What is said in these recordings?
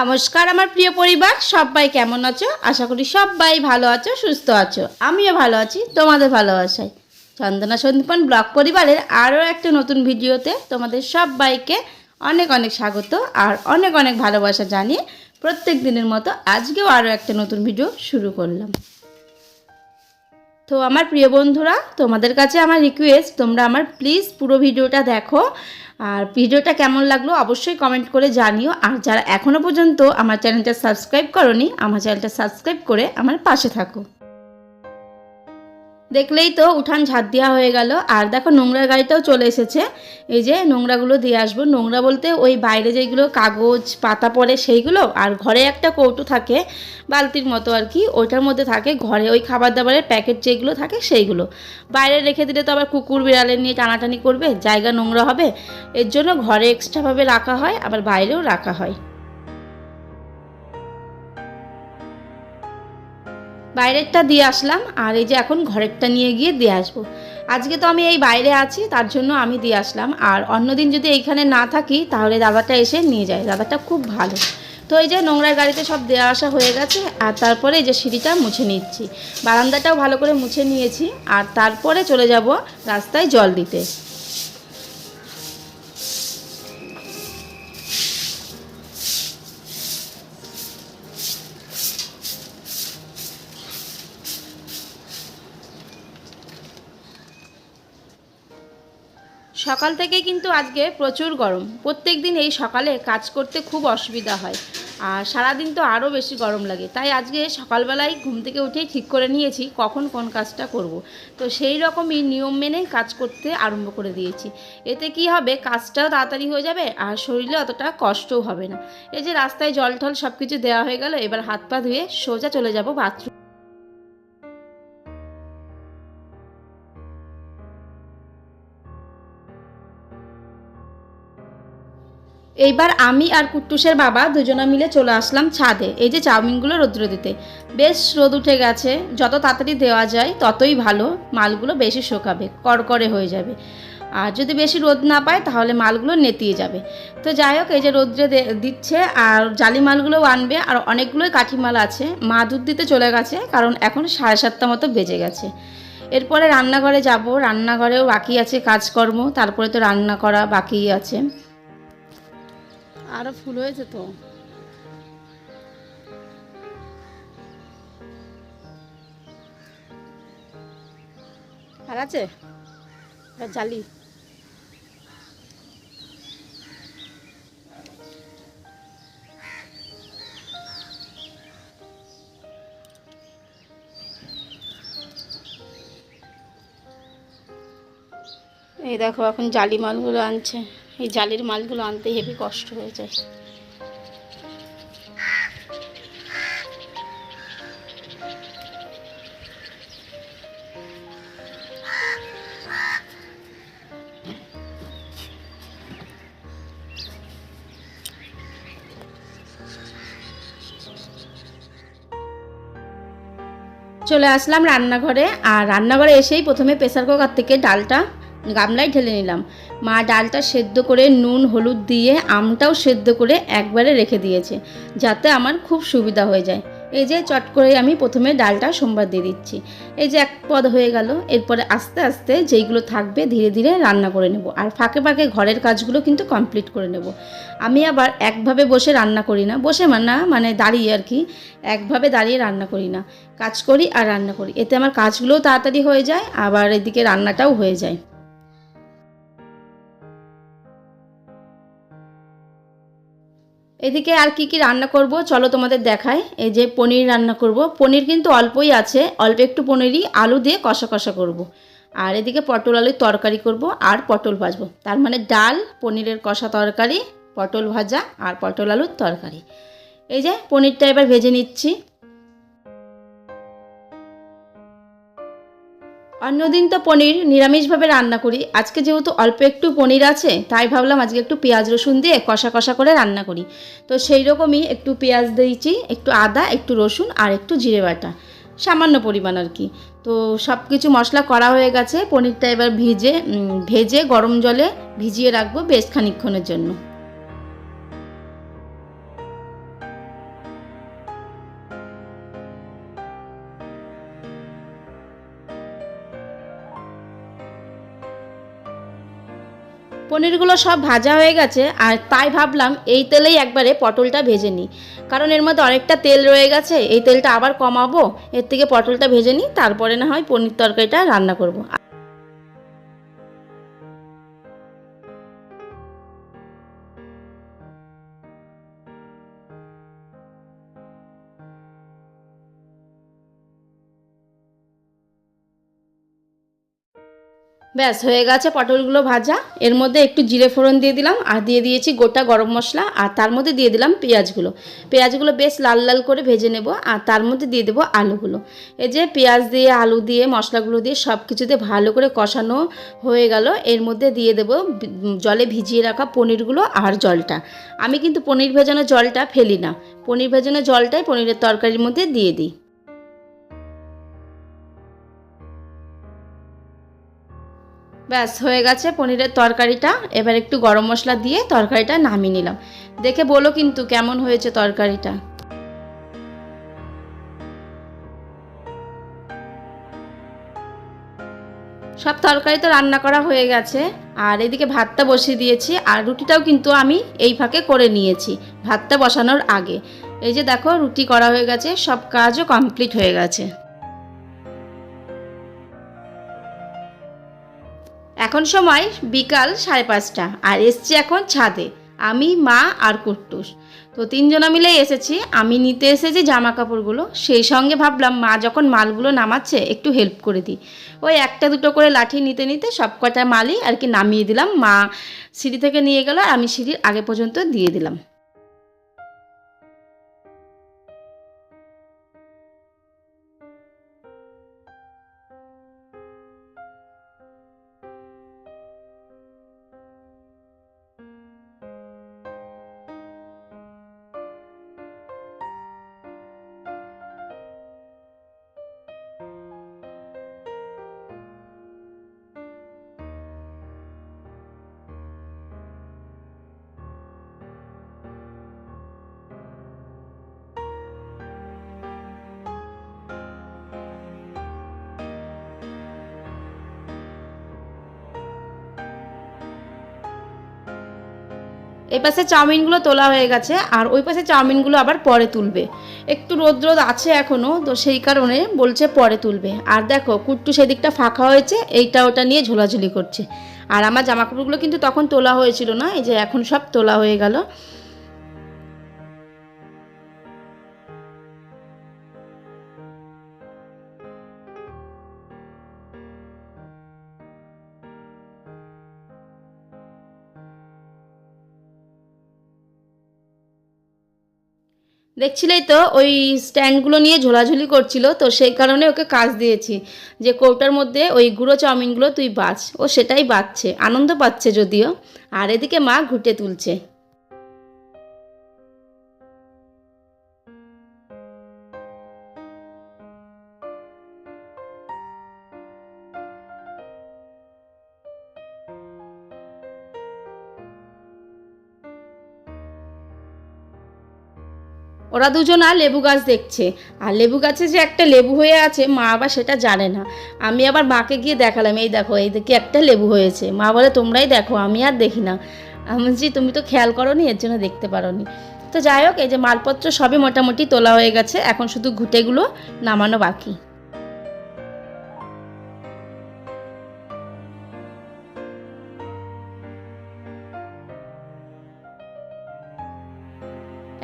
নমস্কার আমার প্রিয় পরিবার, সবাই কেমন আছো? আশা করি সবাই ভালো আছো, সুস্থ আছো। আমিও ভালো আছি, তোমাদের ভালোবাসায়। চন্দনা সন্দীপন ব্লগ পরিবারের আরও একটা নতুন ভিডিওতে তোমাদের সবাইকে অনেক অনেক স্বাগত আর অনেক অনেক ভালোবাসা জানিয়ে প্রত্যেক দিনের মতো আজকেও আরও একটা নতুন ভিডিও শুরু করলাম। তো আমার প্রিয় বন্ধুরা, তোমাদের কাছে আমার রিকোয়েস্ট তোমরা আমার প্লিজ পুরো ভিডিওটা দেখো। আর ভিডিওটা কেমন লাগল অবশ্যই কমেন্ট করে জানিও। আর যারা এখনও পর্যন্ত আমার চ্যানেলটা সাবস্ক্রাইব করনি, আমার চ্যানেলটা সাবস্ক্রাইব করে আমার পাশে থাকো। দেখলেই তো উঠান ঝাড় দেওয়া হয়ে গেল। আর দেখো নোংরা গাড়িটাও চলে এসেছে। এই যে নোংরাগুলো দিয়ে আসব। নোংরা বলতে ওই বাইরে যেগুলো কাগজ, পাতা পড়ে সেইগুলো, আর ঘরে একটা কৌটো থাকে, বালতির মতো আর কি, ওইটার মধ্যে থাকে। ঘরে ওই খাবার দাবারের প্যাকেট যেগুলো থাকে সেইগুলো। বাইরে রেখে দিলে তো আবার কুকুর বিড়ালের নিয়ে টানাটানি করবে, জায়গা নোংরা হবে। এর জন্য ঘরে এক্সট্রাভাবে রাখা হয়, আবার বাইরেও রাখা হয়। বাইরেরটা দিয়ে আসলাম, আর এই যে এখন ঘরেরটা নিয়ে গিয়ে দিয়ে আসব। আজকে তো আমি এই বাইরে আছি, তার জন্য আমি দিয়ে আসলাম। আর অন্যদিন যদি এইখানে না থাকি, তাহলে দাদাটা এসে নিয়ে যায়। দাদাটা খুব ভালো। তো এই যে নোংরা গাড়িতে সব দেওয়া আসা হয়ে গেছে, আর তারপরে এই যে সিঁড়িটা মুছে নিচ্ছি। বারান্দাটাও ভালো করে মুছে নিয়েছি, আর তারপরে চলে যাব রাস্তায় জল দিতে। সকাল থেকে কিন্তু আজকে প্রচুর গরম। প্রত্যেক দিন এই সকালে কাজ করতে খুব অসুবিধা হয়। আর সারাদিন তো আরও বেশি গরম লাগে। তাই আজকে সকালবেলায় ঘুম থেকে উঠেই ঠিক করে নিয়েছি কখন কোন কাজটা করব। তো সেই রকমই নিয়ম মেনে কাজ করতে আরম্ভ করে দিয়েছি। এতে কি হবে? কাজটাও তাড়াতাড়ি হয়ে যাবে আর শরীরে অতটা কষ্টও হবে না। এই যে রাস্তায় জল টল সব কিছু দেওয়া হয়ে গেল, এবার হাত পা ধুয়ে সোজা চলে যাব বাথরুম এইবার আমি আর কুট্টুসের বাবা দুজনে মিলে চলে আসলাম ছাদে, এই যে চাউমিনগুলো রোদ্র দিতে। বেশ রোদ উঠে গেছে, যত তাড়াতাড়ি দেওয়া যায় ততই ভালো, মালগুলো বেশি শোকাবে, কড়কড়ে হয়ে যাবে। আর যদি বেশি রোদ না পায় তাহলে মালগুলো নেতিয়ে যাবে। তো যাই হোক, এই যে রোদ্রে দিচ্ছে, আর জালি মালগুলোও আনবে, আর অনেকগুলোই কাঠি মাল আছে, মা দুধ দিতে চলে গেছে, কারণ এখন সাড়ে সাতটা মতো বেজে গেছে। এরপরে রান্নাঘরে যাব, রান্নাঘরেও বাকি আছে কাজকর্ম, তারপরে তো রান্না করা বাকি আছে। আরও ফুল হয়েছে তো। আর আছে? জালি। এই দেখো এখন জালি মালগুলো আনছে। এই জালের মালগুলো আনতে হেবি কষ্ট হয়ে যায়। চলে আসলাম রান্নাঘরে, আর রান্নাঘরে এসেই প্রথমে প্রেসার কুকার থেকে ডালটা গামলায় ঢেলে নিলাম। মা ডালটা সেদ্ধ করে নুন, হলুদ দিয়ে আমটাও সেদ্ধ করে একবারে রেখে দিয়েছে, যাতে আমার খুব সুবিধা হয়ে যায়। এই যে চট করে আমি প্রথমে ডালটা সোমবার দিয়ে দিচ্ছি। এই যে এক পদ হয়ে গেল, এরপরে আস্তে আস্তে যেইগুলো থাকবে ধীরে ধীরে রান্না করে নেব। আর ফাঁকে ফাঁকে ঘরের কাজগুলো কিন্তু কমপ্লিট করে নেব। আমি আবার একভাবে বসে রান্না করি না। বসে না মানে দাঁড়িয়ে আর কি, একভাবে দাঁড়িয়ে রান্না করি না। কাজ করি আর রান্না করি। এতে আমার কাজগুলোও তাড়াতাড়ি হয়ে যায়, আবার এদিকে রান্নাটাও হয়ে যায়। এদিকে আর কি কি রান্না করব, চলো তোমাদের দেখায় এই যে পনির রান্না করব। পনির কিন্তু অল্পই আছে, অল্প একটু পনিরই, আলু দিয়ে কষা কষা করব। আর এদিকে পটল আলুর তরকারি করব আর পটল ভাজবো। তার মানে ডাল, পনিরের কষা তরকারি, পটল ভাজা আর পটল আলুর তরকারি। এই যে পনিরটা এবার ভেজে নিচ্ছি। অন্যদিন তো পনির নিরামিষভাবে রান্না করি। আজকে যেহেতু অল্প একটু পনির আছে, তাই ভাবলাম আজকে একটু পেঁয়াজ রসুন দিয়ে কষা কষা করে রান্না করি। তো সেই রকমই একটু পেঁয়াজ দিয়েছি, একটু আদা, একটু রসুন আর একটু জিরে বাটা। সামান্য পরিমাণ আর কি। তো সব কিছু মশলা করা হয়ে গেছে, পনিরটা এবার ভিজে ভেজে গরম জলে ভিজিয়ে রাখব বেশ খানিকক্ষণের জন্য। পনিরগুলো সব ভাজা হয়ে গেছে আর তাই ভাবলাম এই তেলেই একবারে পটলটা ভেজে নিই কারণ এর মধ্যে অনেকটা তেল রয়ে গেছে, এই তেলটা আবার কমাবো, এর থেকে পটলটা ভেজে নিই, তারপরে না হয় পনির তরকারিটা রান্না করব। ব্যাস, হয়ে গেছে পটলগুলো ভাজা। এর মধ্যে একটু জিরে ফোড়ন দিয়ে দিলাম, আর দিয়ে দিয়েছি গোটা গরম মশলা, আর তার মধ্যে দিয়ে দিলাম পেঁয়াজগুলো। পেঁয়াজগুলো বেশ লাল লাল করে ভেজে নেব, আর তার মধ্যে দিয়ে দেবো আলুগুলো। এই যে পেঁয়াজ দিয়ে, আলু দিয়ে, মশলাগুলো দিয়ে সব কিছুতে ভালো করে কষানো হয়ে গেল। এর মধ্যে দিয়ে দেবো জলে ভিজিয়ে রাখা পনিরগুলো আর জলটা। আমি কিন্তু পনির ভেজানো জলটা ফেলি না। পনির ভেজানো জলটাই পনিরের তরকারির মধ্যে দিয়ে দিই। ব্যাস, হয়ে গেছে পনিরের তরকারিটা। এবার একটু গরম মশলা দিয়ে তরকারিটা নামিয়ে নিলাম। দেখে বলো কিন্তু কেমন হয়েছে তরকারিটা। সব তরকারি তো রান্না করা হয়ে গেছে। আর এদিকে ভাতটা বসিয়ে দিয়েছি। আর রুটিটাও কিন্তু আমি এই ফাঁকে করে নিয়েছি, ভাতটা বসানোর আগে। এই যে দেখো, রুটি করা হয়ে গেছে, সব কাজও কমপ্লিট হয়ে গেছে। এখন সময় বিকাল সাড়ে পাঁচটা, আর এসছি এখন ছাদে। আমি, মা আর কুট্টুস। তো তিনজনা মিলে এসেছি। আমি নিতে এসেছি জামা কাপড়গুলো সেই সঙ্গে ভাবলাম, মা যখন মালগুলো নামাচ্ছে, একটু হেল্প করে দিই। ওই একটা দুটো করে লাঠি নিতে নিতে সব কটা মালই আর কি নামিয়ে দিলাম। মা সিঁড়ি থেকে নিয়ে গেল, আর আমি সিঁড়ির আগে পর্যন্ত দিয়ে দিলাম। এই পাশে চাউমিনগুলো তোলা হয়ে গেছে, আর ওই পাশে চাউমিনগুলো আবার পরে তুলবে। একটু রোদ রোদ আছে এখনও তো সেই কারণে বলছে পরে তুলবে। আর দেখো, কুট্টু সেদিকটা ফাঁকা হয়েছে, এইটা ওটা নিয়ে ঝোলাঝুলি করছে। আর আমার জামাকাপড়গুলো কিন্তু তখন তোলা হয়েছিল না, এই যে এখন সব তোলা হয়ে গেল। দেখছিলেই তো, ওই স্ট্যান্ডগুলো নিয়ে ঝোলাঝুলি করছিল, তো সেই কারণে ওকে কাজ দিয়েছি। যে কৌটার মধ্যে ওই গুঁড়ো চাউমিনগুলো তুই বাছ, ও সেটাই বাঁচছে, আনন্দ পাচ্ছে যদিও। আর এদিকে মা ঘুটে তুলছে। ওরা দুজন আর লেবু গাছ দেখছে। আর লেবু গাছে যে একটা লেবু হয়ে আছে, মা আবার সেটা জানে না। আমি আবার মাকে গিয়ে দেখালাম, এই দেখো, এই দেখি একটা লেবু হয়েছে। মা বলে, তোমরাই দেখো, আমি আর দেখি না। আমি বলছি তুমি তো খেয়াল করো নি এর জন্য দেখতে পারো নি তো যাই হোক, এই যে মালপত্র সবই মোটামুটি তোলা হয়ে গেছে, এখন শুধু ঘুটেগুলো নামানো বাকি।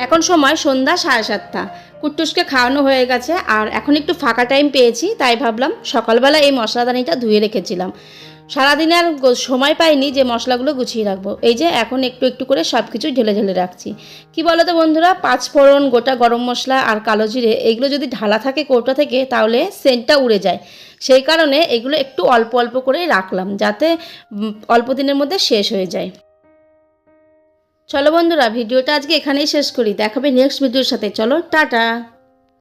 এখন সময় সন্ধ্যা সাড়ে সাতটা। কুট্টুসকে খাওয়ানো হয়ে গেছে আর এখন একটু ফাঁকা টাইম পেয়েছি, তাই ভাবলাম সকালবেলা এই মশলাদানিটা ধুয়ে রেখেছিলাম। সারাদিনে আর সময় পাইনি যে মশলাগুলো গুছিয়ে রাখব। এই যে এখন একটু একটু করে সব কিছু ঢেলে ঢেলে রাখছি। কি বলো তো বন্ধুরা, পাঁচ ফোড়ন, গোটা গরম মশলা আর কালো জিরে, এগুলো যদি ঢালা থাকে কৌটা থেকে, তাহলে সেন্টটা উড়ে যায়। সেই কারণে এগুলো একটু অল্প অল্প করে রাখলাম, যাতে অল্প দিনের মধ্যে শেষ হয়ে যায়। চলো বন্ধুরা ভিডিওটা আজকে এখানেই শেষ করি। দেখাবে নেক্সট ভিডিওর সাথে। চলো টাটা!